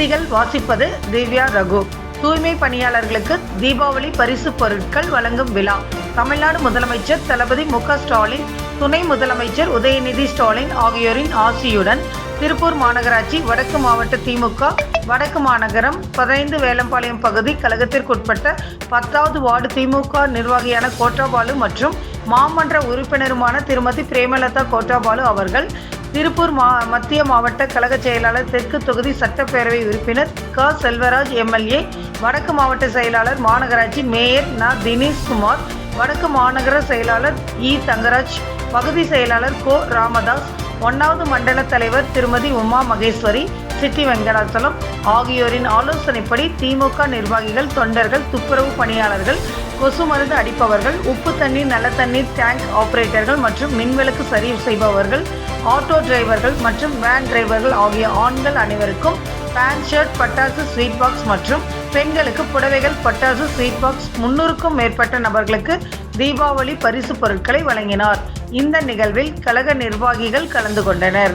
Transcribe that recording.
செய்திகள் வாசிப்பது திவ்யா ரகு. தூய்மை பணியாளர்களுக்கு தீபாவளி பரிசு பொருட்கள் வழங்கும் விழா. தமிழ்நாடு முதலமைச்சர் தளபதி மு ஸ்டாலின் துணை முதலமைச்சர் உதயநிதி ஸ்டாலின் ஆகியோரின் ஆசியுடன் திருப்பூர் மாநகராட்சி வடக்கு மாவட்ட திமுக வடக்கு மாநகரம் பதினைந்து வேலம்பாளையம் பகுதி கழகத்திற்குட்பட்ட பத்தாவது வார்டு திமுக நிர்வாகியான கோட்டாபாலு மற்றும் மாமன்ற உறுப்பினருமான திருமதி பிரேமலதா கோட்டாபாலு அவர்கள் திருப்பூர் மா மத்திய மாவட்ட கழக செயலாளர் தெற்கு தொகுதி சட்டப்பேரவை உறுப்பினர் க. செல்வராஜ் எம்எல்ஏ வடக்கு மாவட்ட செயலாளர் மாநகராட்சி மேயர் ந. தினேஷ் குமார் வடக்கு மாநகர செயலாளர் இ. தங்கராஜ் பகுதி செயலாளர் கோ. ராமதாஸ் ஒன்றாவது மண்டல தலைவர் திருமதி உமா மகேஸ்வரி சிட்டி வெங்கடாச்சலம் ஆகியோரின் ஆலோசனைப்படி திமுக நிர்வாகிகள் தொண்டர்கள் துப்புரவு பணியாளர்கள் கொசு மருந்து அடிப்பவர்கள் உப்பு தண்ணீர் நல்ல தண்ணீர் டேங்க் ஆபரேட்டர்கள் மற்றும் மின்விளக்கு சரி செய்பவர்கள் ஆட்டோ டிரைவர்கள் மற்றும் வேன் டிரைவர்கள் ஆகிய ஆண்கள் அனைவருக்கும் பேண்ட் ஷர்ட் பட்டாசு ஸ்வீட் பாக்ஸ் மற்றும் பெண்களுக்கு புடவைகள் பட்டாசு ஸ்வீட் பாக்ஸ் முன்னூறுக்கும் மேற்பட்ட நபர்களுக்கு தீபாவளி பரிசு பொருட்களை வழங்கினார். இந்த நிகழ்வில் கழக நிர்வாகிகள் கலந்து கொண்டனர்.